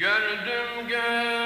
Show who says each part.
Speaker 1: Gördüm gör.